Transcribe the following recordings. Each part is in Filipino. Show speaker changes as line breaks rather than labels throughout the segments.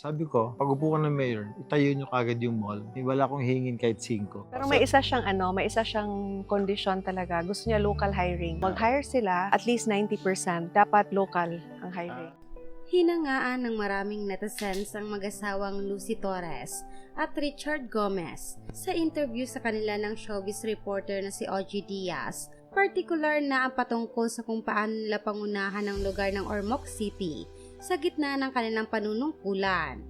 Sabi ko, pag upo ka ng mayor, itayo nyo kagad yung mall. Eh, Wala akong hingin kahit 5.
Pero may isa siyang ano, may isa siyang kondisyon talaga. Gusto niya local hiring. Mag-hire sila, at least 90%. Dapat local ang hiring.
Hinangaan ng maraming netizens ang mag-asawang Lucy Torres at Richard Gomez sa interview sa kanila ng showbiz reporter na si OG Diaz, particular na ang patungkol sa kung paano nila pangunahan ang lugar ng Ormoc City sa gitna ng kanilang panunungkulan.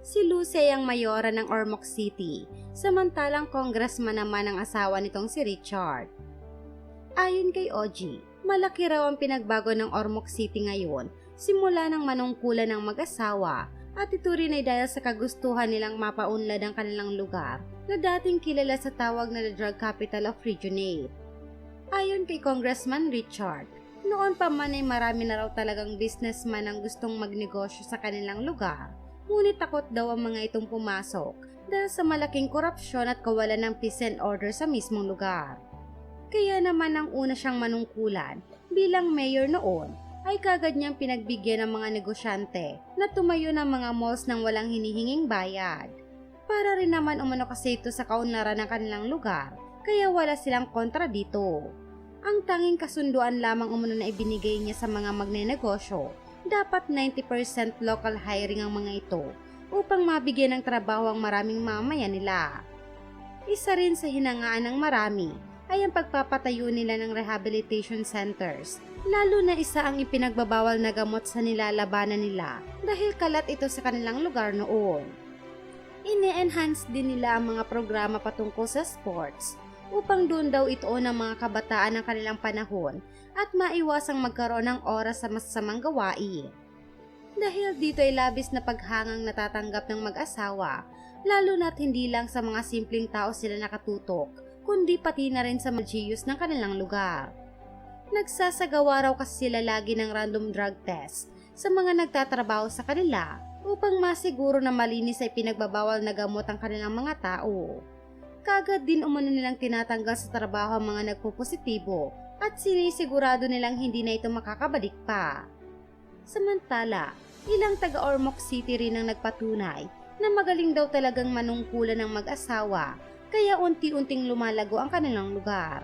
Si Lucy ay ang mayora ng Ormoc City, samantalang congressman naman ang asawa nitong si Richard. Ayon kay OG, malaki raw ang pinagbago ng Ormoc City ngayon simula ng manungkulan ng mag-asawa at ito rin ay dahil sa kagustuhan nilang mapaunlad ang kanilang lugar na dating kilala sa tawag na the drug capital of Regionate. Ayon kay Congressman Richard, noon pa man ay marami na raw talagang businessman ang gustong magnegosyo sa kanilang lugar, ngunit takot daw ang mga itong pumasok dahil sa malaking korupsyon at kawalan ng peace and order sa mismong lugar. Kaya naman ang una siyang manungkulan bilang mayor noon ay kagad niyang pinagbigyan ng mga negosyante na tumayo ng mga malls nang walang hinihinging bayad. Para rin naman umano kasi ito sa kaunlaran ng kanilang lugar, kaya wala silang kontra dito. Ang tanging kasunduan lamang umano na ibinigay niya sa mga magnenegosyo, dapat 90% local hiring ang mga ito upang mabigyan ng trabaho ang maraming mamaya nila. Isa rin sa hinangaan ng marami ay ang pagpapatayo nila ng rehabilitation centers. Lalo na isa ang ipinagbabawal na gamot sa nilalabanan nila dahil kalat ito sa kanilang lugar noon. Ine-enhance din nila ang mga programa patungkol sa sports upang doon daw ito ng mga kabataan ng kanilang panahon at maiwasang magkaroon ng oras sa masasamang gawain. Dahil dito ay labis na paghangang natatanggap ng mag-asawa, lalo na't hindi lang sa mga simpleng tao sila nakatutok, kundi pati na rin sa magiyos ng kanilang lugar. Nagsasagawa raw kasi sila lagi ng random drug test sa mga nagtatrabaho sa kanila upang masiguro na malinis ay pinagbabawal na gamot ang kanilang mga tao. Kagad din umano nilang tinatanggal sa trabaho ang mga nagpupositibo at sinisigurado nilang hindi na ito makakabalik pa. Samantala, ilang taga Ormoc City rin ang nagpatunay na magaling daw talagang manungkulan ng mag-asawa kaya unti-unting lumalago ang kanilang lugar.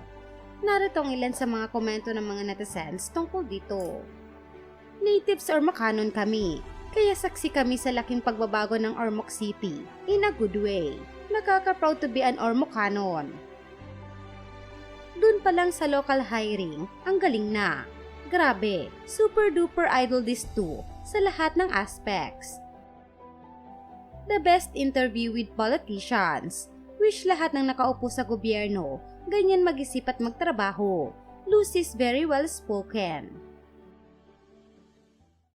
Narito ang ilan sa mga komento ng mga netizens tungkol dito. Natives or Makanon kami, kaya saksi kami sa laking pagbabago ng Ormoc City in a good way. Nakaka-proud to be an Ormocanon. Doon pa lang sa local hiring, ang galing na. Grabe, super duper idol this too sa lahat ng aspects. The best interview with politicians. Wish lahat ng nakaupo sa gobyerno, ganyan mag-isip at magtrabaho. Lucy's very well spoken.